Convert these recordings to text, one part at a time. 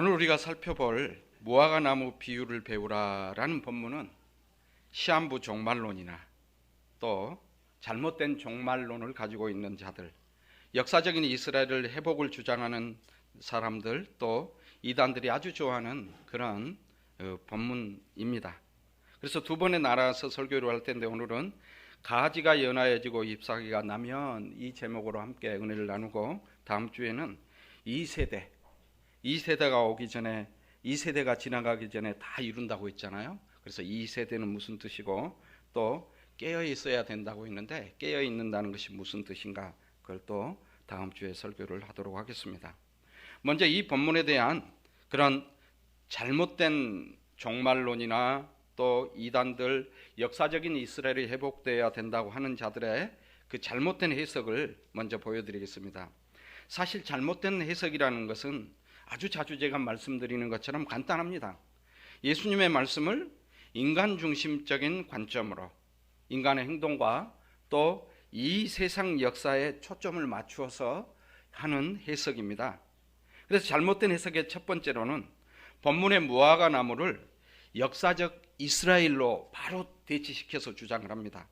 오늘 우리가 살펴볼 무화과 나무 비유를 배우라라는 본문은 시한부 종말론이나 또 잘못된 종말론을 가지고 있는 자들, 역사적인 이스라엘을 회복을 주장하는 사람들 또 이단들이 아주 좋아하는 그런 어, 본문입니다. 그래서 두 번에 나눠서 설교를 할 텐데 오늘은 가지가 연하여지고 잎사귀가 나면 이 제목으로 함께 은혜를 나누고 다음 주에는 이 세대 이 세대가 오기 전에 이 세대가 지나가기 전에 다 이룬다고 했잖아요. 그래서 이 세대는 무슨 뜻이고 또 깨어 있어야 된다고 했는데 깨어 있는다는 것이 무슨 뜻인가 그걸 또 다음 주에 설교를 하도록 하겠습니다. 먼저 이 본문에 대한 그런 잘못된 종말론이나 또 이단들 역사적인 이스라엘이 회복되어야 된다고 하는 자들의 그 잘못된 해석을 먼저 보여드리겠습니다. 사실 잘못된 해석이라는 것은 아주 자주 제가 말씀드리는 것처럼 간단합니다. 예수님의 말씀을 인간 중심적인 관점으로 인간의 행동과 또 이 세상 역사에 초점을 맞추어서 하는 해석입니다. 그래서 잘못된 해석의 첫 번째로는 본문의 무화과 나무를 역사적 이스라엘로 바로 대치시켜서 주장을 합니다.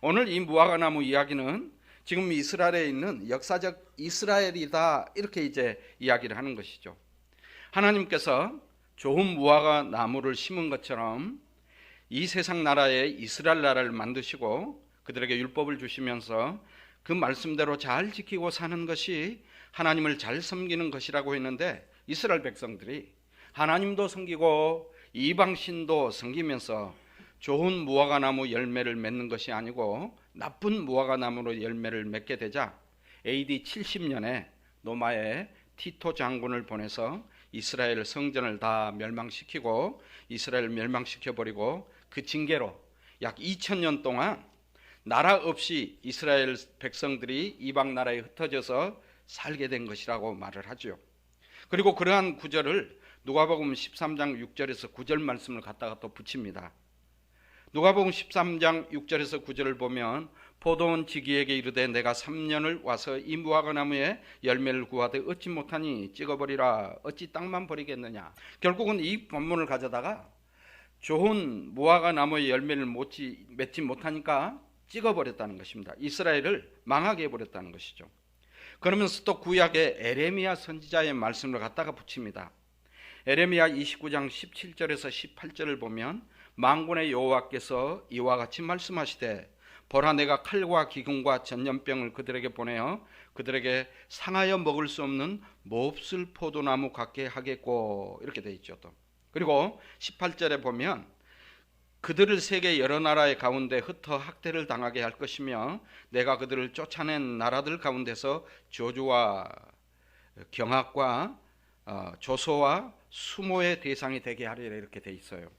오늘 이 무화과 나무 이야기는 지금 이스라엘에 있는 역사적 이스라엘이다 이렇게 이제 이야기를 하는 것이죠. 하나님께서 좋은 무화과 나무를 심은 것처럼 이 세상 나라에 이스라엘 나라를 만드시고 그들에게 율법을 주시면서 그 말씀대로 잘 지키고 사는 것이 하나님을 잘 섬기는 것이라고 했는데 이스라엘 백성들이 하나님도 섬기고 이방신도 섬기면서 좋은 무화과 나무 열매를 맺는 것이 아니고 나쁜 무화과 나무로 열매를 맺게 되자 AD 70년에 노마에 티토 장군을 보내서 이스라엘 성전을 다 멸망시키고 이스라엘 멸망시켜 버리고 그 징계로 약 2000년 동안 나라 없이 이스라엘 백성들이 이방 나라에 흩어져서 살게 된 것이라고 말을 하죠. 그리고 그러한 구절을 누가복음 13장 6절에서 9절 말씀을 갖다가 또 붙입니다. 누가복음 13장 6절에서 9절을 보면 포도원 지기에게 이르되 내가 3년을 와서 이 무화과 나무에 열매를 구하되 얻지 못하니 찍어버리라. 어찌 땅만 버리겠느냐? 결국은 이 본문을 가져다가 좋은 무화과 나무의 열매를 맺지, 맺지 못하니까 찍어버렸다는 것입니다. 이스라엘을 망하게 해버렸다는 것이죠. 그러면서 또 구약의 에레미야 선지자의 말씀을 갖다가 붙입니다. 에레미야 29장 17절에서 18절을 보면 망군의 여호와께서 이와 같이 말씀하시되 보라 내가 칼과 기근과 전염병을 그들에게 보내어 그들에게 상하여 먹을 수 없는 몹쓸 포도나무 같게 하겠고 이렇게 돼 있죠 또 그리고 18절에 보면 그들을 세계 여러 나라의 가운데 흩어 학대를 당하게 할 것이며 내가 그들을 쫓아낸 나라들 가운데서 저주와 경악과 어, 조소와 수모의 대상이 되게 하리라 이렇게 돼 있어요.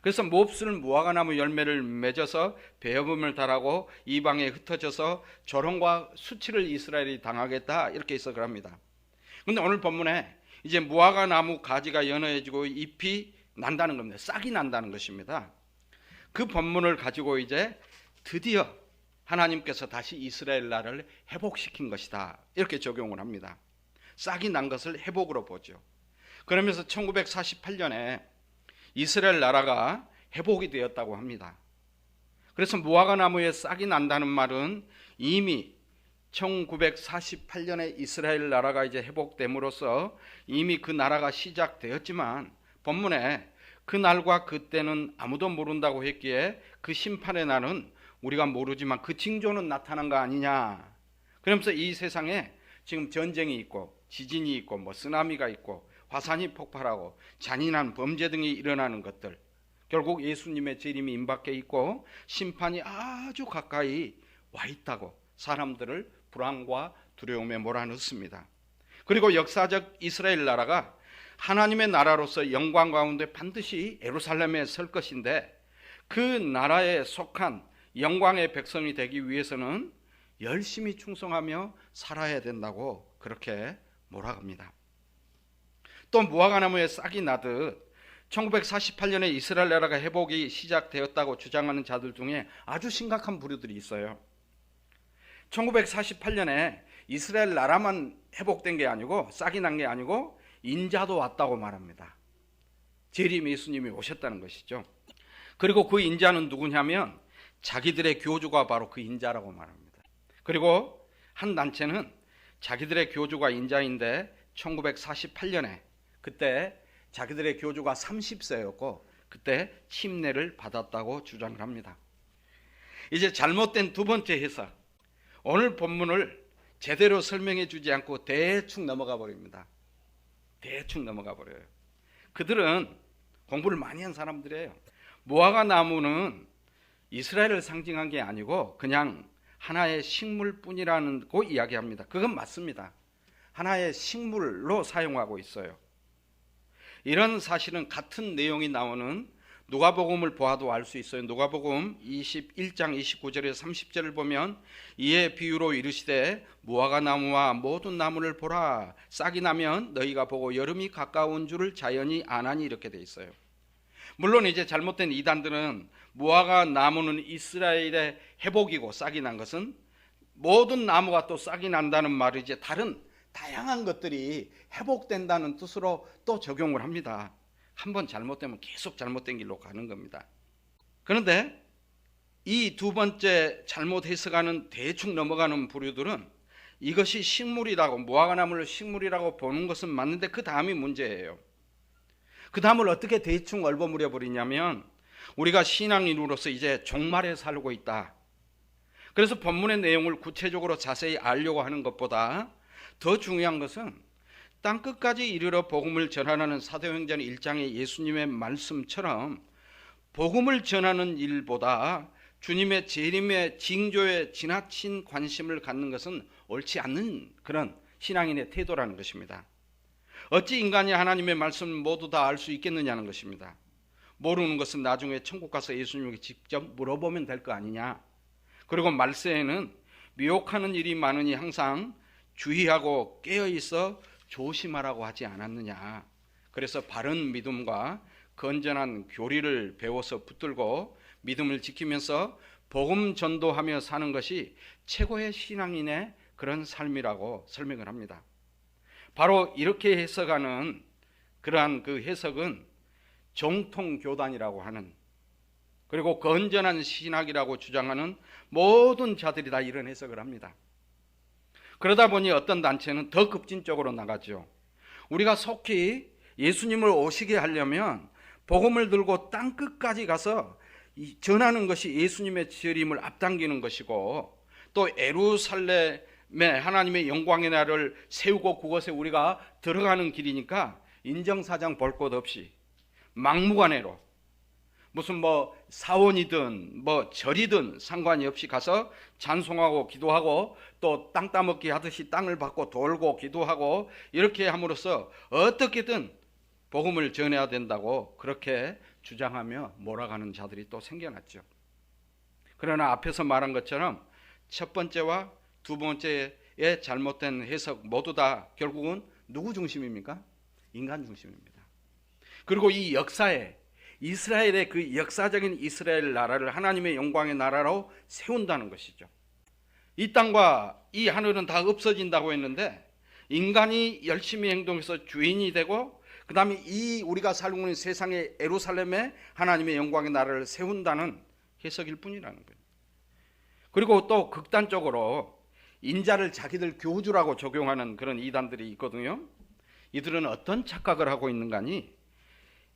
그래서 몹쓸 무화과 나무 열매를 맺어서 배업음을 달하고 이방에 흩어져서 조롱과 수치를 이스라엘이 당하겠다 이렇게 해석을 합니다. 근데 오늘 본문에 이제 무화과 나무 가지가 연해지고 잎이 난다는 겁니다. 싹이 난다는 것입니다. 그 본문을 가지고 이제 드디어 하나님께서 다시 이스라엘 나라를 회복시킨 것이다. 이렇게 적용을 합니다. 싹이 난 것을 회복으로 보죠. 그러면서 1948년에 이스라엘 나라가 회복이 되었다고 합니다. 그래서 무화과 나무에 싹이 난다는 말은 이미 1948년에 이스라엘 나라가 이제 회복됨으로써 이미 그 나라가 시작되었지만 본문에 그 날과 그때는 아무도 모른다고 했기에 그 심판의 날은 우리가 모르지만 그 징조는 나타난 거 아니냐. 그러면서 이 세상에 지금 전쟁이 있고 지진이 있고 뭐 쓰나미가 있고 화산이 폭발하고 잔인한 범죄 등이 일어나는 것들 결국 예수님의 재림이 임박해 있고 심판이 아주 가까이 와 있다고 사람들을 불안과 두려움에 몰아넣습니다. 그리고 역사적 이스라엘 나라가 하나님의 나라로서 영광 가운데 반드시 예루살렘에 설 것인데 그 나라에 속한 영광의 백성이 되기 위해서는 열심히 충성하며 살아야 된다고 그렇게 몰아갑니다. 또 무화과 나무에 싹이 나듯 1948년에 이스라엘 나라가 회복이 시작되었다고 주장하는 자들 중에 아주 심각한 부류들이 있어요. 1948년에 이스라엘 나라만 회복된 게 아니고 싹이 난 게 아니고 인자도 왔다고 말합니다. 재림 예수님이 오셨다는 것이죠. 그리고 그 인자는 누구냐면 자기들의 교주가 바로 그 인자라고 말합니다. 그리고 한 단체는 자기들의 교주가 인자인데 1948년에 그때 자기들의 교주가 30세였고 그때 침례를 받았다고 주장을 합니다. 이제 잘못된 두 번째 해석. 오늘 본문을 제대로 설명해 주지 않고 대충 넘어가 버립니다. 대충 넘어가 버려요. 그들은 공부를 많이 한 사람들이에요. 무화과 나무는 이스라엘을 상징한 게 아니고 그냥 하나의 식물뿐이라는 거 이야기합니다. 그건 맞습니다. 하나의 식물로 사용하고 있어요. 이런 사실은 같은 내용이 나오는 누가복음을 보아도 알 수 있어요. 누가복음 21장 29절에 30절을 보면 이에 비유로 이르시되 무화과 나무와 모든 나무를 보라 싹이 나면 너희가 보고 여름이 가까운 줄을 자연히 아나니 이렇게 돼 있어요. 물론 이제 잘못된 이단들은 무화과 나무는 이스라엘의 회복이고 싹이 난 것은 모든 나무가 또 싹이 난다는 말을 이제 다른 다양한 것들이 회복된다는 뜻으로 또 적용을 합니다. 한 번 잘못되면 계속 잘못된 길로 가는 겁니다. 그런데 이 두 번째 잘못 해석하는 대충 넘어가는 부류들은 이것이 식물이라고 무화과 나무를 식물이라고 보는 것은 맞는데 그 다음이 문제예요. 그 다음을 어떻게 대충 얼버무려 버리냐면 우리가 신앙인으로서 이제 종말에 살고 있다. 그래서 본문의 내용을 구체적으로 자세히 알려고 하는 것보다 더 중요한 것은 땅 끝까지 이르러 복음을 전하는 사도행전 1장의 예수님의 말씀처럼 복음을 전하는 일보다 주님의 재림의 징조에 지나친 관심을 갖는 것은 옳지 않는 그런 신앙인의 태도라는 것입니다. 어찌 인간이 하나님의 말씀을 모두 다 알 수 있겠느냐는 것입니다. 모르는 것은 나중에 천국 가서 예수님에게 직접 물어보면 될 거 아니냐. 그리고 말세에는 미혹하는 일이 많으니 항상 주의하고 깨어 있어 조심하라고 하지 않았느냐. 그래서 바른 믿음과 건전한 교리를 배워서 붙들고 믿음을 지키면서 복음 전도하며 사는 것이 최고의 신앙인의 그런 삶이라고 설명을 합니다. 바로 이렇게 해석하는 그러한 그 해석은 정통교단이라고 하는 그리고 건전한 신학이라고 주장하는 모든 자들이 다 이런 해석을 합니다. 그러다 보니 어떤 단체는 더 급진적으로 나가죠. 우리가 속히 예수님을 오시게 하려면 복음을 들고 땅 끝까지 가서 전하는 것이 예수님의 재림을 앞당기는 것이고 또 에루살렘에 하나님의 영광의 날을 세우고 그것에 우리가 들어가는 길이니까 인정사정 볼 것 없이 막무가내로 무슨 뭐 사원이든 뭐 절이든 상관이 없이 가서 찬송하고 기도하고 또 땅 따먹기 하듯이 땅을 받고 돌고 기도하고 이렇게 함으로써 어떻게든 복음을 전해야 된다고 그렇게 주장하며 몰아가는 자들이 또 생겨났죠. 그러나 앞에서 말한 것처럼 첫 번째와 두 번째의 잘못된 해석 모두 다 결국은 누구 중심입니까? 인간 중심입니다. 그리고 이 역사에 이스라엘의 그 역사적인 이스라엘 나라를 하나님의 영광의 나라로 세운다는 것이죠. 이 땅과 이 하늘은 다 없어진다고 했는데 인간이 열심히 행동해서 주인이 되고 그 다음에 이 우리가 살고 있는 세상의 에루살렘에 하나님의 영광의 나라를 세운다는 해석일 뿐이라는 거예요. 그리고 또 극단적으로 인자를 자기들 교주라고 적용하는 그런 이단들이 있거든요. 이들은 어떤 착각을 하고 있는가니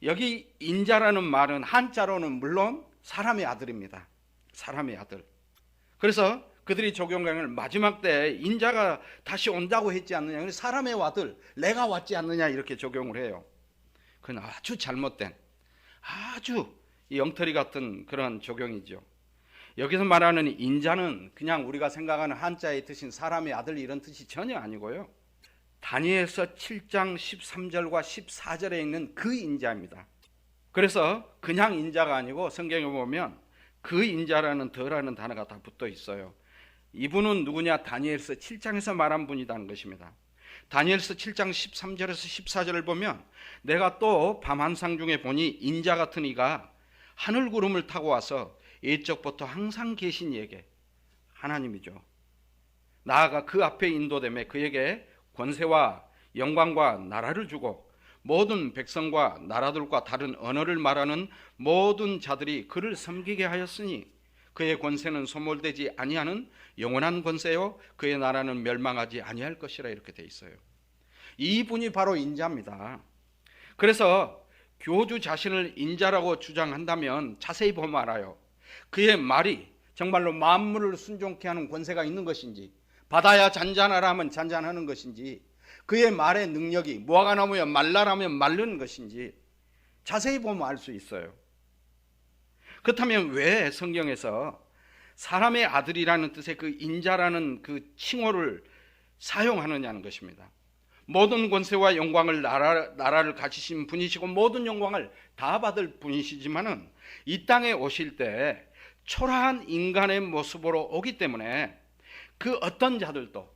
여기 인자라는 말은 한자로는 물론 사람의 아들입니다. 사람의 아들. 그래서 그들이 적용강을 마지막 때 인자가 다시 온다고 했지 않느냐. 사람의 아들, 내가 왔지 않느냐 이렇게 적용을 해요. 그건 아주 잘못된 아주 영털이 같은 그런 적용이죠. 여기서 말하는 인자는 그냥 우리가 생각하는 한자의 뜻인 사람의 아들 이런 뜻이 전혀 아니고요. 다니엘서 7장 13절과 14절에 있는 그 인자입니다. 그래서 그냥 인자가 아니고 성경에 보면 그 인자라는 더라는 단어가 다 붙어 있어요. 이분은 누구냐? 다니엘서 7장에서 말한 분이라는 것입니다. 다니엘서 7장 13절에서 14절을 보면 내가 또 밤 한상 중에 보니 인자 같은 이가 하늘 구름을 타고 와서 예적부터 항상 계신 이에게 하나님이죠. 나아가 그 앞에 인도됨에 그에게 권세와 영광과 나라를 주고 모든 백성과 나라들과 다른 언어를 말하는 모든 자들이 그를 섬기게 하였으니 그의 권세는 소멸되지 아니하는 영원한 권세요 그의 나라는 멸망하지 아니할 것이라 이렇게 돼 있어요. 이분이 바로 인자입니다. 그래서 교주 자신을 인자라고 주장한다면 자세히 보면 알아요. 그의 말이 정말로 만물을 순종케 하는 권세가 있는 것인지 바다야 잔잔하라 하면 잔잔하는 것인지 그의 말의 능력이 무화과 나무야 말라라면 말르는 것인지 자세히 보면 알 수 있어요. 그렇다면 왜 성경에서 사람의 아들이라는 뜻의 그 인자라는 그 칭호를 사용하느냐는 것입니다. 모든 권세와 영광을 나라, 나라를 가지신 분이시고 모든 영광을 다 받을 분이시지만은 이 땅에 오실 때 초라한 인간의 모습으로 오기 때문에 그 어떤 자들도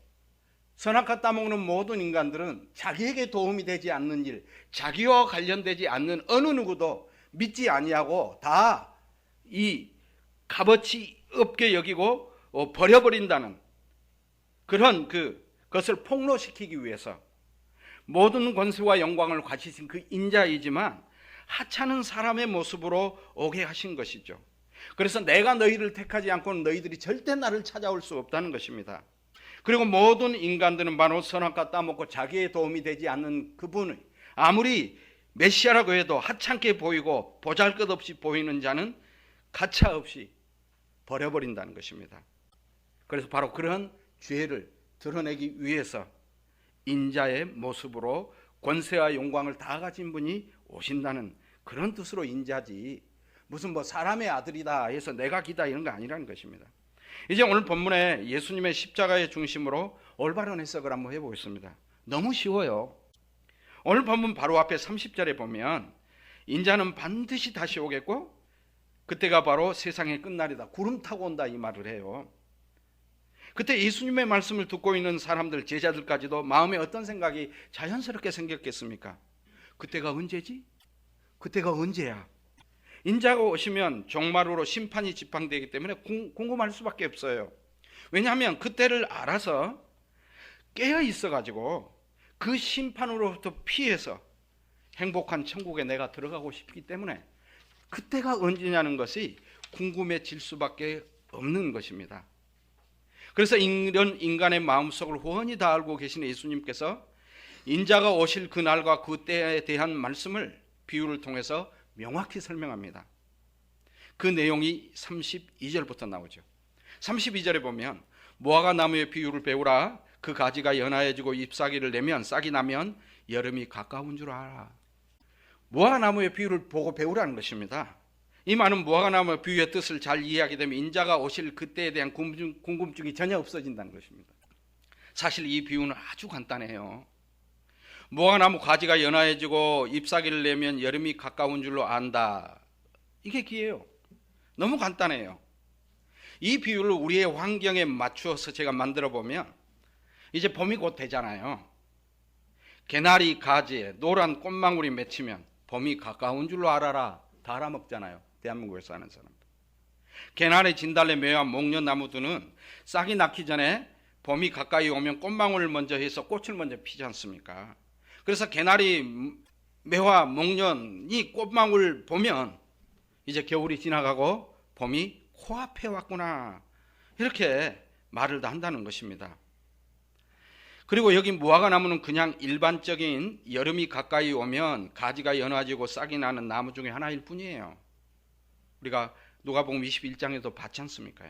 선악과 따먹는 모든 인간들은 자기에게 도움이 되지 않는 일, 자기와 관련되지 않는 어느 누구도 믿지 아니하고 다 이 값어치 없게 여기고 어, 버려버린다는 그런 그 것을 폭로시키기 위해서 모든 권세와 영광을 가지신 그 인자이지만 하찮은 사람의 모습으로 오게 하신 것이죠. 그래서 내가 너희를 택하지 않고는 너희들이 절대 나를 찾아올 수 없다는 것입니다. 그리고 모든 인간들은 바로 선악과 따먹고 자기의 도움이 되지 않는 그분의 아무리 메시아라고 해도 하찮게 보이고 보잘것없이 보이는 자는 가차 없이 버려버린다는 것입니다. 그래서 바로 그런 죄를 드러내기 위해서 인자의 모습으로 권세와 영광을 다 가진 분이 오신다는 그런 뜻으로 인자지 무슨 뭐 사람의 아들이다 해서 내가 기다 이런 거 아니라는 것입니다. 이제 오늘 본문에 예수님의 십자가의 중심으로 올바른 해석을 한번 해보겠습니다. 너무 쉬워요. 오늘 본문 바로 앞에 30절에 보면 인자는 반드시 다시 오겠고 그때가 바로 세상의 끝날이다. 구름 타고 온다 이 말을 해요. 그때 예수님의 말씀을 듣고 있는 사람들 제자들까지도 마음에 어떤 생각이 자연스럽게 생겼겠습니까? 그때가 언제지? 그때가 언제야? 인자가 오시면 종말으로 심판이 지팡되기 때문에 궁금할 수밖에 없어요. 왜냐하면 그때를 알아서 깨어 있어 가지고 그 심판으로부터 피해서 행복한 천국에 내가 들어가고 싶기 때문에 그때가 언제냐는 것이 궁금해질 수밖에 없는 것입니다. 그래서 이런 인간의 마음속을 훤히 다 알고 계신 예수님께서 인자가 오실 그날과 그 때에 대한 말씀을 비유를 통해서 명확히 설명합니다. 그 내용이 32절부터 나오죠. 32절에 보면 무화과 나무의 비유를 배우라 그 가지가 연하여지고 잎사귀를 내면 싹이 나면 여름이 가까운 줄 알아. 무화과 나무의 비유를 보고 배우라는 것입니다. 이 말은 무화과 나무의 비유의 뜻을 잘 이해하게 되면 인자가 오실 그때에 대한 궁금증, 이 전혀 없어진다는 것입니다. 사실 이 비유는 아주 간단해요. 무화과 나무 가지가 연하해지고 잎사귀를 내면 여름이 가까운 줄로 안다. 이게 기예요. 너무 간단해요. 이 비유를 우리의 환경에 맞추어서 제가 만들어 보면 이제 봄이 곧 되잖아요. 개나리 가지에 노란 꽃망울이 맺히면 봄이 가까운 줄로 알아라. 다 알아먹잖아요. 대한민국에 사는 사람들. 개나리, 진달래, 매화, 목련나무들은 싹이 낳기 전에 봄이 가까이 오면 꽃망울을 먼저 해서 꽃을 먼저 피지 않습니까? 그래서 개나리, 매화, 목련이 꽃망울 보면 이제 겨울이 지나가고 봄이 코앞에 왔구나. 이렇게 말을 다 한다는 것입니다. 그리고 여기 무화과 나무는 그냥 일반적인 여름이 가까이 오면 가지가 연화지고 싹이 나는 나무 중에 하나일 뿐이에요. 우리가 누가복음 21장에도 봤지 않습니까?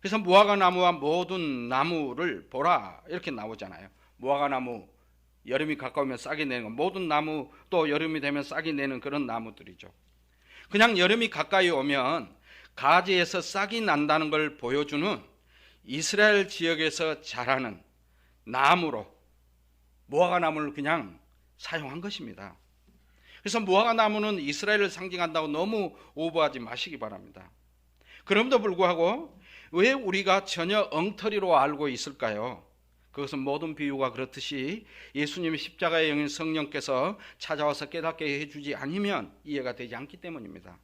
그래서 무화과 나무와 모든 나무를 보라 이렇게 나오잖아요. 무화과 나무 여름이 가까우면 싹이 내는 모든 나무 또 여름이 되면 싹이 내는 그런 나무들이죠. 그냥 여름이 가까이 오면 가지에서 싹이 난다는 걸 보여주는 이스라엘 지역에서 자라는 나무로 무화과 나무를 그냥 사용한 것입니다. 그래서 무화과 나무는 이스라엘을 상징한다고 너무 오버하지 마시기 바랍니다. 그럼에도 불구하고 왜 우리가 전혀 엉터리로 알고 있을까요? 그것은 모든 비유가 그렇듯이 예수님의 십자가의 영인 성령께서 찾아와서 깨닫게 해주지 않으면 이해가 되지 않기 때문입니다.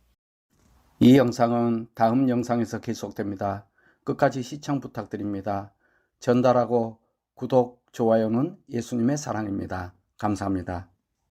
이 영상은 다음 영상에서 계속됩니다. 끝까지 시청 부탁드립니다. 전달하고 구독, 좋아요는 예수님의 사랑입니다. 감사합니다.